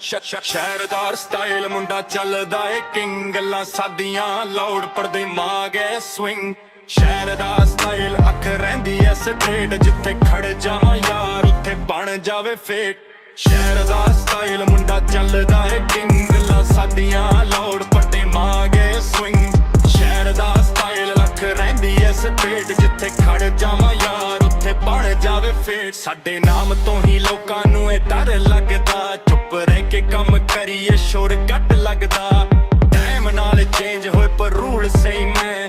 ਸ਼ਹਿਰਦਾਰ style ਮੁੰਡਾ ਚੱਲਦਾ ਏ king ਗੱਲਾਂ ਸਾਦੀਆਂ ਲਾਊਡ ਪਰਦੇ ਮਾਗੇ ਸਵਿੰਗ ਸ਼ਹਿਰ ਦਾ ਸਟਾਈਲ ਅੱਖ ਰਹਿੰਦੀ ਐ ਸਟ੍ਰੇਟ ਜਿੱਥੇ ਖੜ ਜਾਵਾਂ ਯਾਰ, ਉੱਥੇ ਬਣ ਜਾਵੇ ਫੇਟ ਸ਼ਹਿਰ ਦਾ ਸਟਾਈਲ ਮੁੰਡਾ ਚੱਲਦਾ ਏ ਕਿੰਗ ਗੱਲਾਂ ਸਾਦੀਆਂ ਲਾਊਡ ਪਰਦੇ ਮਾਗੇ ਸਵਿੰਗ ਸ਼ਹਿਰ ਦਾ ਸਟਾਈਲ ਅੱਖ ਰਹਿੰਦੀ ਐ ਸਟ੍ਰੇਟ ਜਿੱਥੇ ਖੜ ਜਾਵਾਂ ਯਾਰ, ਉੱਥੇ ਬਣ ਜਾਵੇ ਫੇਟ ਸਾਡੇ ਨਾਮ ਤੋਂ ਹੀ ਲੋਕਾਂ ਨੂੰ ਇਹ ਡਰ ਲੱਗਦਾ ਚੁੱਪ ਰਹਿ ਕੇ ਕੰਮ ਕਰੀਏ, ਸ਼ੋਰ ਘੱਟ ਲੱਗਦਾ। ਟਾਈਮ ਨਾਲ ਚੇਂਜ ਹੋਏ ਪਰ ਰੂਲ ਸਹੀ ਮੈਂ।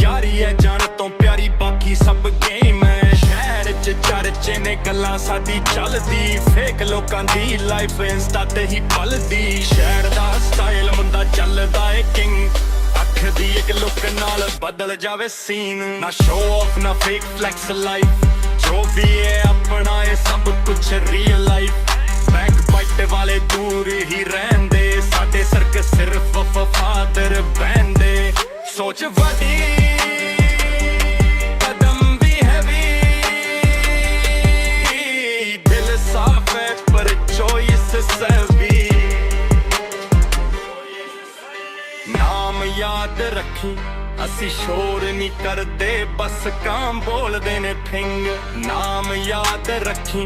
ਯਾਰੀ ਐ, ਜਾਨ ਤੋਂ ਪਿਆਰੀ, ਬਾਕੀ ਸਭ ਗੇਮ ਐ। ਸ਼ਹਿਰ ਚ ਚਰਚੇ ਨੇ ਗੱਲਾਂ ਸਾਡੀ ਚੱਲਦੀ। ਫੇਕ ਲੋਕਾਂ ਦੀ ਲਾਈਫ ਇੰਸਟਾ ਤੇ ਹੀ ਪਲਦੀ। ਸ਼ਹਿਰ ਦਾ ਸਟਾਈਲ ਮੁੰਡਾ ਚੱਲਦਾ ਏ ਕਿੰਗ ਅੱਖ ਦੀ ਇੱਕ ਲੁੱਕ ਨਾਲ ਬਦਲ ਜਾਵੇ ਸੀਨ ਨਾ ਸ਼ੋ ਆਫ ਨਾ ਫੇਕ ਫਲੈਕਸ ਲਾਈਫ ਜੋ ਵੀ ਹੈ ਆਪਣਾ ਇਹ ਸਭ ਕੁਝ ਰੀਅਲ ਲਾਈਫ ਵਫਾਦਰ ਬੈੰਦੇ ਸੋਚ ਵੱਡੀ ਕਦਮ ਵੀ ਹੈਵੀ। ਦਿਲ ਸਾਫ਼ ਹੈ ਪਰ ਚੋਇਸ ਸਹੀ ਯਾਦ ਰੱਖੀ। ਅਸੀਂ ਸ਼ੋਰ ਨਹੀਂ ਕਰਦੇ, ਬਸ ਕਾਂ ਬੋਲਦੇ ਨੇ ਫਿੰਗ ਨਾਮ ਯਾਦ ਰੱਖੀ।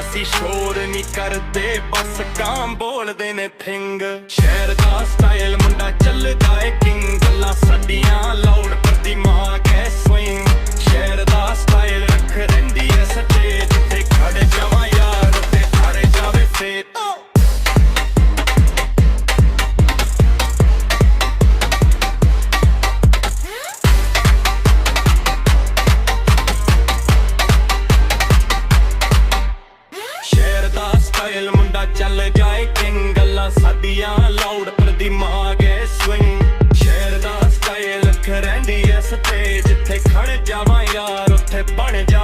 ਅਸੀਂ ਸ਼ੋਰ ਨਹੀਂ ਕਰਦੇ, ਬਸ ਕਾਂ ਬੋਲਦੇ ਨੇ ਫਿੰਗ ਸ਼ਹਿਰ ਦਾ ਸਟਾਈਲ ਮੁੰਡਾ ਚੱਲਦਾ ਏ ਕਿੰਗ ਗੱਲਾਂ ਸਾਡੀਆਂ ਲਾਊਡ ਸਾਡਾ ਚੱਲ ਜਾਏ ਕਿੰਗ ਗੱਲਾਂ ਸਾਡੀਆਂ ਲਾਊਡ ਪਰ ਦਿਮਾਗ ਐ ਸਵਿੰਗ ਸ਼ਹਿਰ ਦਾ ਸਟਾਈਲ ਖਰੈਂਦੀ ਐ ਸਤੇ ਜਿੱਥੇ ਖੜ ਜਾਵਾਂ ਯਾਰ, ਉੱਥੇ ਬਣ ਜਾ